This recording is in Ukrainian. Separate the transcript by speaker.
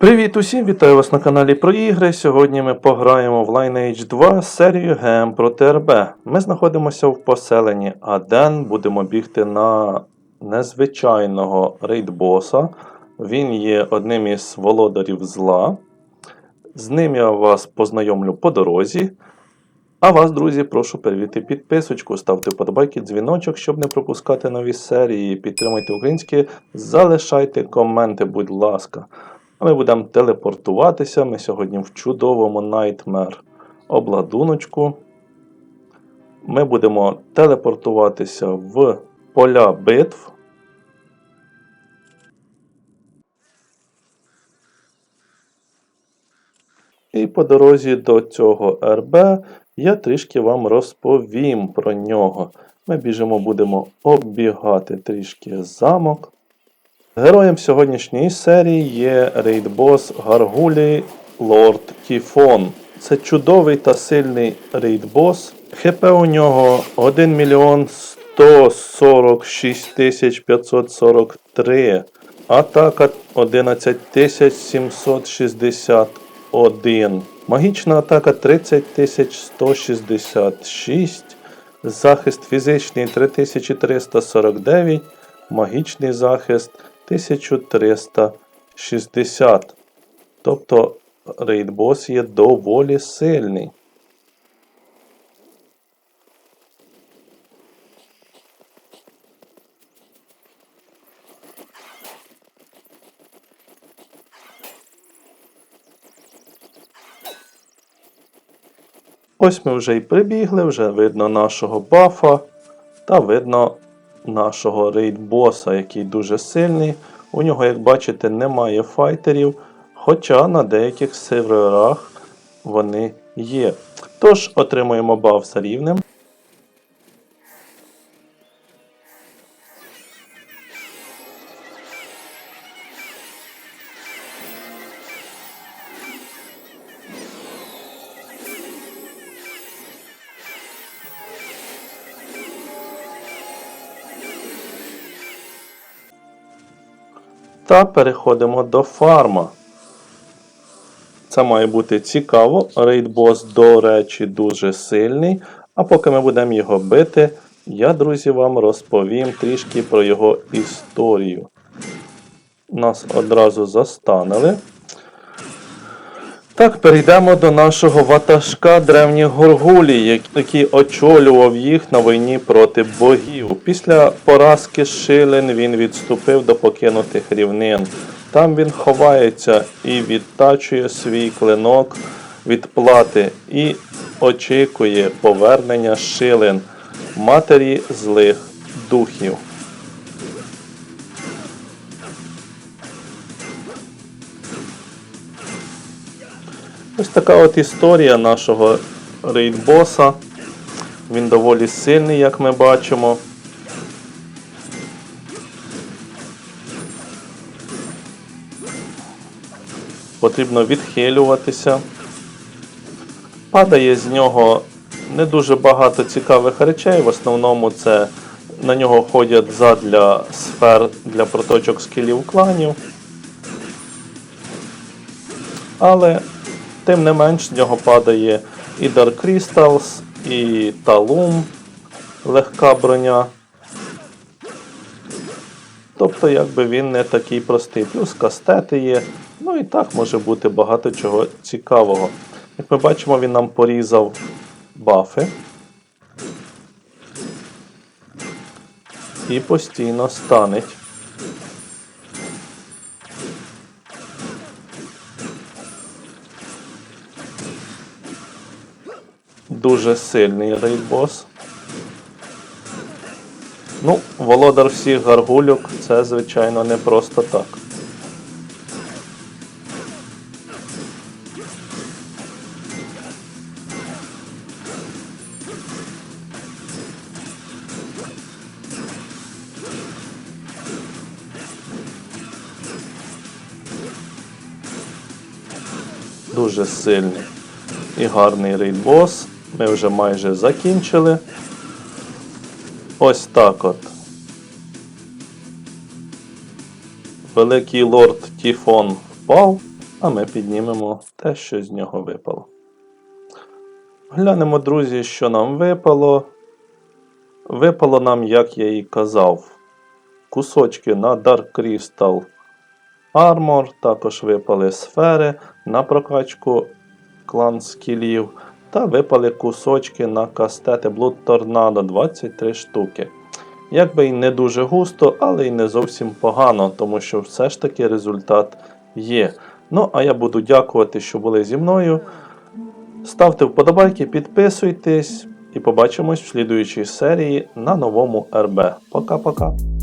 Speaker 1: Привіт усім, вітаю вас на каналі про ігри. Сьогодні ми пограємо в Lineage 2 серію ГМ проти РБ. Ми знаходимося в поселенні Аден, будемо бігти на незвичайного рейдбоса. Він є одним із володарів зла. З ним я вас познайомлю по дорозі. А вас, друзі, прошу перевірити підписочку, ставте вподобайки, дзвіночок, щоб не пропускати нові серії. Підтримуйте українське, залишайте коменти, будь ласка. Ми будемо телепортуватися. Ми сьогодні в чудовому Nightmare обладуночку. Ми будемо телепортуватися в поля битв. І по дорозі до цього РБ я трішки вам розповім про нього. Ми біжимо, будемо оббігати трішки замок. Героєм сьогоднішньої серії є рейдбос Гаргулі Лорд Кіфон. Це чудовий та сильний рейдбос. ХП у нього 1 мільйон 146 тисяч 543. Атака 11 тисяч 761. Магічна атака 30 тисяч 166. Захист фізичний 3349. Магічний захист 1360. Тобто рейдбос є доволі сильний. Ось ми вже й прибігли, вже видно нашого бафа та видно нашого рейдбоса, який дуже сильний. У нього, як бачите, немає файтерів, хоча на деяких серверах вони є. Тож отримуємо баф за рівнем. Та переходимо до фарма. Це має бути цікаво. Рейдбос, до речі, дуже сильний. А поки ми будемо його бити, я, друзі, вам розповім трішки про його історію. Нас одразу застанили. Так, перейдемо до нашого ватажка древніх горгулій, який очолював їх на війні проти богів. Після поразки Шилин він відступив до покинутих рівнин. Там він ховається і відтачує свій клинок від плати і очікує повернення Шилин, матері злих духів. Ось така от історія нашого рейдбоса. Він доволі сильний, як ми бачимо. Потрібно відхилюватися. Падає з нього не дуже багато цікавих речей. В основному це на нього ходять задля сфер для проточок скілів кланів. Але Тим не менш, з нього падає і Dark Crystals, і Talum, легка броня. Тобто, якби він не такий простий. Плюс кастети є. Ну і так може бути багато чого цікавого. Як ми бачимо, він нам порізав бафи. І постійно станеть. Дуже сильний рейдбос. Ну, володар всіх гаргульок це, звичайно, не просто так. Дуже сильний і гарний рейдбос. Ми вже майже закінчили. Ось так от. Великий лорд Тіфон впав. а ми піднімемо те, що з нього випало. Глянемо, друзі, що нам випало. Випало нам, як я і казав, кусочки на Dark Crystal Armor, також випали сфери на прокачку клан скілів, та випали кусочки на кастети Blood Tornado 23 штуки. Якби й не дуже густо, але й не зовсім погано, тому що все ж таки результат є. Ну, а я буду дякувати, що були зі мною. Ставте вподобайки, підписуйтесь і побачимось в слідуючій серії на новому РБ. Пока-пока.